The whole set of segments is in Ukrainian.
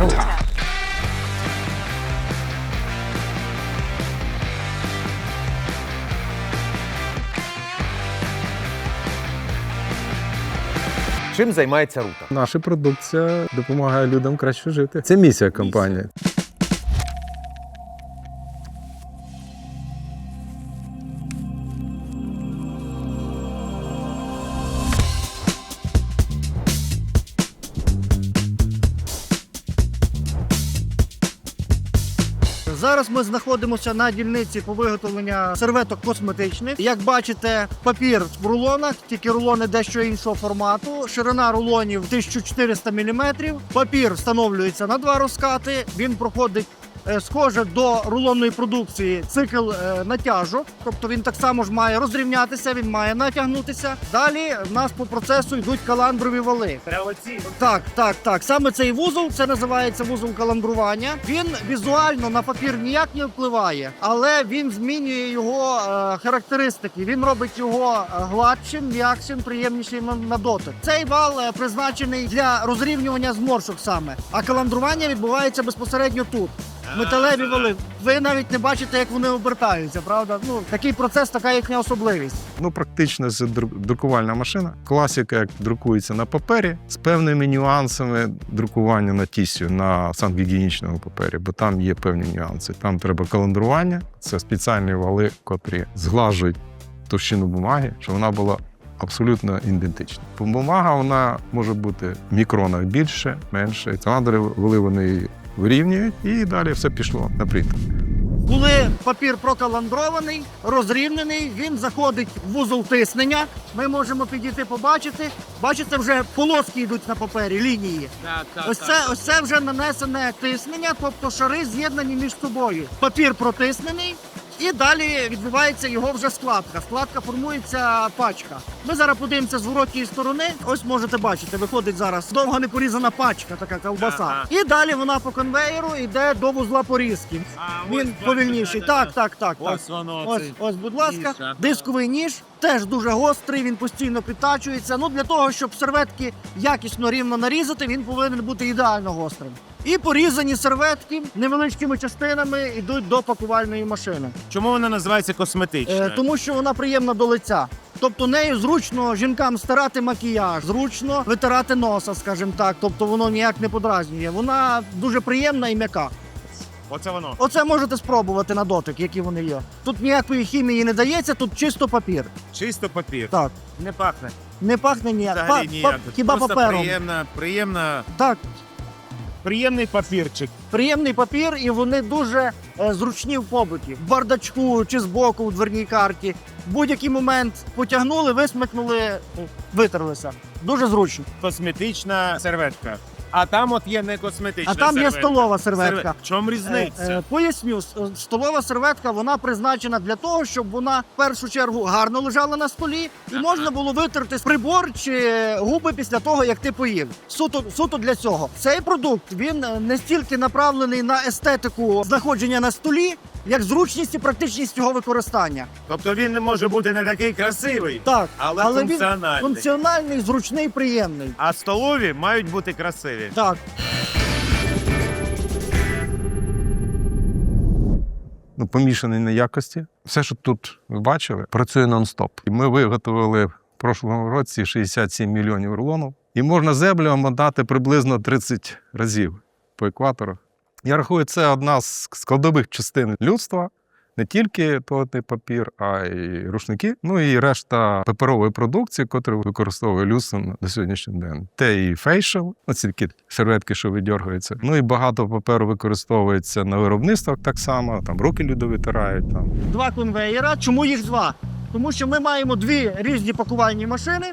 Рута. Чим займається рута? Наша продукція допомагає людям краще жити. Це місія компанії. Зараз ми знаходимося на дільниці по виготовленню серветок косметичних. Як бачите, папір в рулонах, тільки рулони дещо іншого формату. Ширина рулонів 1400 мм. Папір встановлюється на два розкати. Він проходить. Е, Схоже до рулонної продукції цикл е, натяжок, тобто він так само ж має розрівнятися, він має натягнутися. Далі в нас по процесу йдуть каландрові вали. Так, так, так. Саме цей вузол це називається вузол каламбрування. Він візуально на папір ніяк не впливає, але він змінює його е, характеристики. Він робить його гладшим, м'якшим, приємнішим на, дотик. Цей вал призначений для розрівнювання зморшок саме, а каламдрування відбувається безпосередньо тут. Металеві вали. Ви навіть не бачите, як вони обертаються, правда? Ну такий процес, така їхня особливість. Ну, практично це друкувальна машина. Класика, як друкується на папері, з певними нюансами друкування на тістю на сангігієнічному папері, бо там є певні нюанси. Там треба календрування, це спеціальні вали, котрі зглажують товщину бумаги, щоб вона була. Абсолютно ідентична. Бумага вона може бути в мікронах більше, менше. Каландри вали вони вирівнюють, і далі все пішло на принтер. Коли папір прокаландрований, розрівнений, він заходить в вузол тиснення. Ми можемо підійти побачити. Бачите, вже полоски йдуть на папері, лінії. ось це, ось це вже нанесене тиснення, тобто шари з'єднані між собою. Папір протиснений. І далі відбувається його вже складка. Складка формується пачка. Ми зараз подивимося з воротньої сторони. Ось можете бачити, виходить зараз довго не порізана пачка, така ковбаса. Ага. І далі вона по конвеєру йде до вузла порізки. Він повільніший. Так, так, так, так. Ось воно. Ось, цей. ось, будь ласка, ніж, дисковий ніж теж дуже гострий, він постійно підтачується. Ну для того, щоб серветки якісно рівно нарізати, він повинен бути ідеально гострим. І порізані серветки невеличкими частинами йдуть до пакувальної машини, Чому вона називається косметична? е, тому що вона приємна до лиця. Тобто нею зручно жінкам стирати макіяж, зручно витирати носа, скажімо так. Тобто воно ніяк не подразнює. Вона дуже приємна і м'яка. Оце воно. Оце можете спробувати на дотик, які вони є. Тут ніякої хімії не дається, тут чисто папір. Чисто папір. Так, Не пахне. не пахне ніяк. Взагалі Па- ніяк. па- хіба Просто папером. Приємна, приємна, Так, приємний папірчик. приємний папір, і вони дуже е, зручні в побуті. В бардачку чи збоку у дверній карті. В будь-який момент потягнули, висмикнули, витерлися. Дуже зручно. Косметична серветка. А там от є не косметична А там є серветка. столова серветка. В чому Е, різниця? е, Поясню, с- е, столова серветка вона призначена для того, щоб вона в першу чергу гарно лежала на столі, і можна було витерти прибор чи губи після того, як ти поїв. Суто суто для цього. Цей продукт він е, не стільки направлений на естетику знаходження на столі, як зручність і практичність його використання. Тобто він не може бути не такий красивий, Так, але, він функціональний. функціональний, зручний, приємний. А столові мають бути красиві. Так. ну, помішаний на якості. Все, що тут ви бачили, працює нон-стоп. І ми виготовили в прошлому році 67 мільйонів рулонів. І можна землю мотати приблизно 30 разів по екватору. Я рахую, це одна з складових частин людства. Не тільки туалетний папір, а й рушники, ну і решта паперової продукції, яку використовує людство на сьогоднішній день. Те і фейшл, ну ці такі серветки, що видьоргуються. Ну і багато паперу використовується на виробництвах так само. Там руки люди витирають. Там два конвеєра. Чому їх два? Тому що ми маємо дві різні пакувальні машини.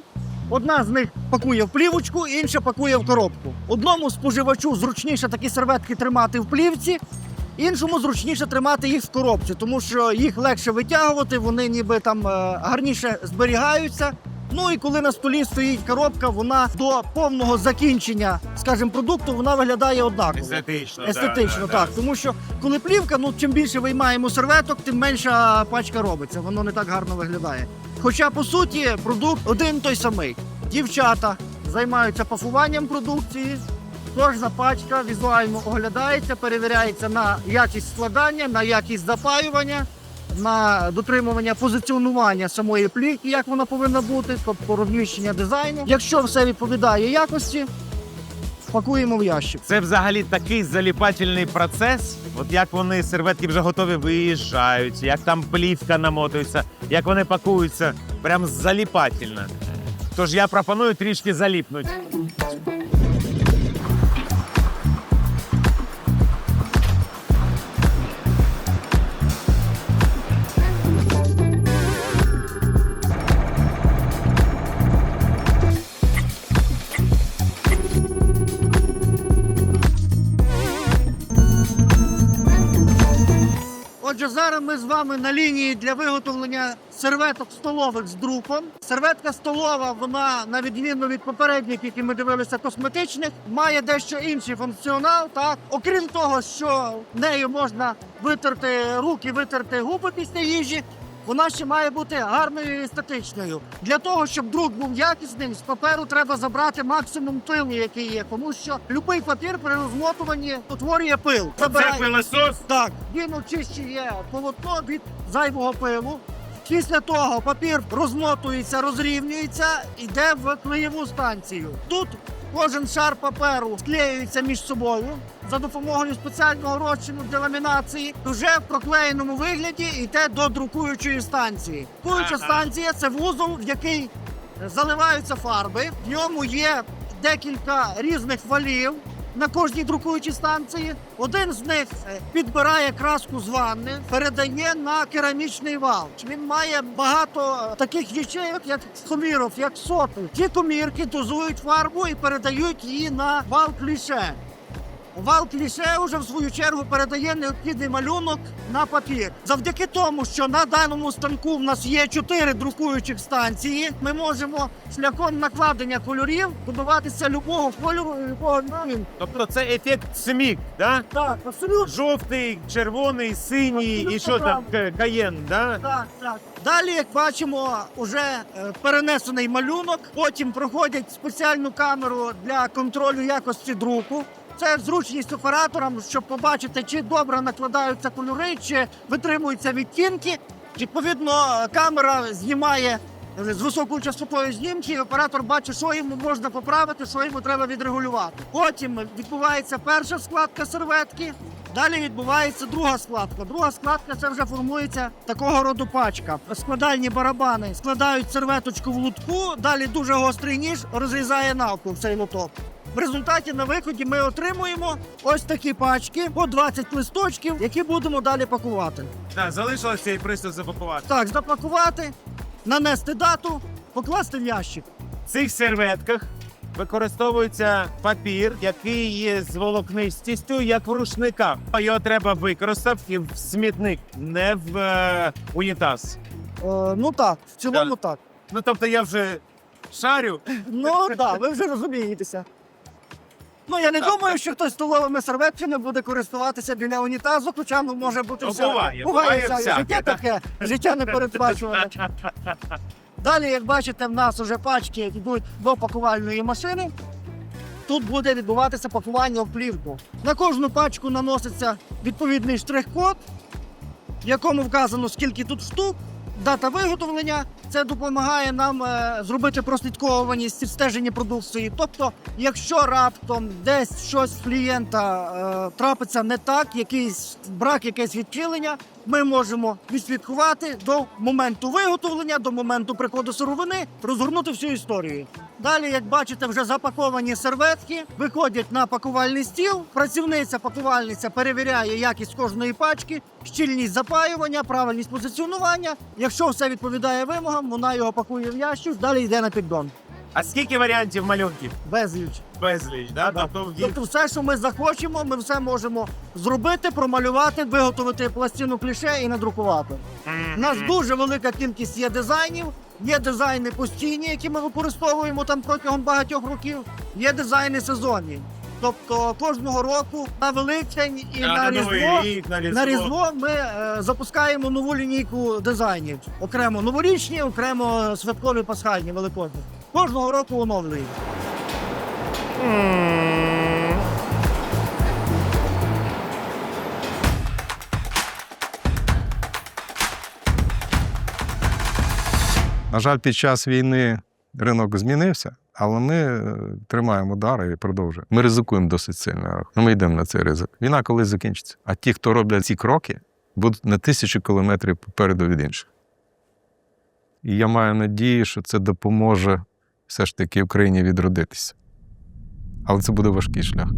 Одна з них пакує в плівочку, інша пакує в коробку. Одному споживачу зручніше такі серветки тримати в плівці, іншому зручніше тримати їх в коробці, тому що їх легше витягувати, вони ніби там е, гарніше зберігаються. Ну і коли на столі стоїть коробка, вона до повного закінчення, скажімо, продукту, вона виглядає однаково. Естетично. Естетично, да, так. да. Тому що коли плівка, ну чим більше виймаємо серветок, тим менша пачка робиться. Воно не так гарно виглядає. Хоча, по суті, продукт один той самий. Дівчата займаються пафуванням продукції, Кожна пачка візуально оглядається, перевіряється на якість складання, на якість запаювання, на дотримування позиціонування самої плівки, як вона повинна бути, тобто розміщення дизайну. Якщо все відповідає якості, пакуємо в ящик. Це взагалі такий заліпательний процес. От як вони серветки вже готові виїжджають, як там плівка намотується, як вони пакуються, прям заліпательно. Тож я пропоную трішки заліпнути. Зараз ми з вами на лінії для виготовлення серветок столових з друком. Серветка столова, вона на відміну від попередніх, які ми дивилися, косметичних, має дещо інший функціонал. Так, окрім того, що нею можна витерти руки, витерти губи після їжі. Вона ще має бути гарною і естетичною. Для того, щоб друк був якісним, з паперу треба забрати максимум пилу, який є, тому що будь-який папір при розмотуванні утворює пил. Забирає- пилосос. так, він очищує полотно від зайвого пилу. Після того папір розмотується, розрівнюється, йде в клеєву станцію. Тут кожен шар паперу склеюється між собою за допомогою спеціального розчину для ламінації. Вже в проклеєному вигляді йде до друкуючої станції. Друкуюча Ага. станція це вузол, в який заливаються фарби. В ньому є декілька різних валів на кожній друкуючій станції. Один з них підбирає краску з ванни, передає на керамічний вал. Він має багато таких ячейок, як коміров, як соти. Ті комірки дозують фарбу і передають її на вал кліше. Вал кліше вже в свою чергу передає необхідний малюнок на папір. Завдяки тому, що на даному станку в нас є чотири друкуючих станції, ми можемо шляхом накладення кольорів добиватися любого кольору, любого він. Тобто це ефект смік, да? Так, абсолютно. Жовтий, червоний, синій і Абсолютно що там каєн, да? Так, так. Далі, як бачимо, уже е, перенесений малюнок. Потім проходять спеціальну камеру для контролю якості друку. Це зручність операторам, щоб побачити, чи добре накладаються кольори, чи витримуються відтінки. Відповідно, камера знімає е, з високою частотою знімки, і оператор бачить, що йому можна поправити, що йому треба відрегулювати. Потім відбувається перша складка серветки. Далі відбувається друга складка. Друга складка це вже формується такого роду пачка. Складальні барабани складають серветочку в лутку. Далі дуже гострий ніж розрізає навпіл цей луток. В результаті на виході ми отримуємо ось такі пачки по 20 листочків, які будемо далі пакувати. Так, залишилося цей пристав запакувати. Так, запакувати, нанести дату, покласти в ящик. В цих серветках використовується папір, який є з волокнистістю, як в рушниках. Його треба використати в смітник, не в е, унітаз. Е, ну так, в цілому так. Ну тобто я вже шарю. Ну так, ви вже розумієтеся. Ну я не думаю, що хтось столовими серветками буде користуватися біля унітазу, хоча ну, може бути Ну, все. буває, буває всяке. всяке, Життя так. таке, життя не передбачуване. Далі, як бачите, в нас вже пачки йдуть до пакувальної машини. Тут буде відбуватися пакування в плівку. На кожну пачку наноситься відповідний штрих-код, в якому вказано, скільки тут штук, дата виготовлення. Це допомагає нам е, зробити прослідковуваність стеження продукції. Тобто, якщо раптом десь щось в клієнта е, трапиться не так, якийсь брак, якесь відхилення, ми можемо відслідкувати до моменту виготовлення, до моменту приходу сировини, розгорнути всю історію. Далі, як бачите, вже запаковані серветки виходять на пакувальний стіл. Працівниця пакувальниця перевіряє якість кожної пачки, щільність запаювання, правильність позиціонування. Якщо все відповідає вимогам, вона його пакує в ящик, далі йде на піддон. А скільки варіантів малюнків? Безліч. Безліч, да? Так. Тобто їх Тобто, все, що ми захочемо, ми все можемо зробити, промалювати, виготовити пластину кліше і надрукувати. У нас дуже велика кількість є дизайнів. Є дизайни постійні, які ми використовуємо там протягом багатьох років. Є дизайни сезонні. Тобто кожного року на Великдень і А, на Різдво, рік, на Різдво. на Різдво ми е, запускаємо нову лінійку дизайнів. Окремо новорічні, окремо святкові пасхальні великодні. Кожного року оновлюємо. На жаль, під час війни ринок змінився, але ми е, тримаємо удари і продовжуємо. Ми ризикуємо досить сильно. Ну, ми йдемо на цей ризик. Війна колись закінчиться. А ті, хто роблять ці кроки, будуть на тисячі кілометрів попереду від інших. І я маю надію, що це допоможе все ж таки Україні відродитися. Але це буде важкий шлях.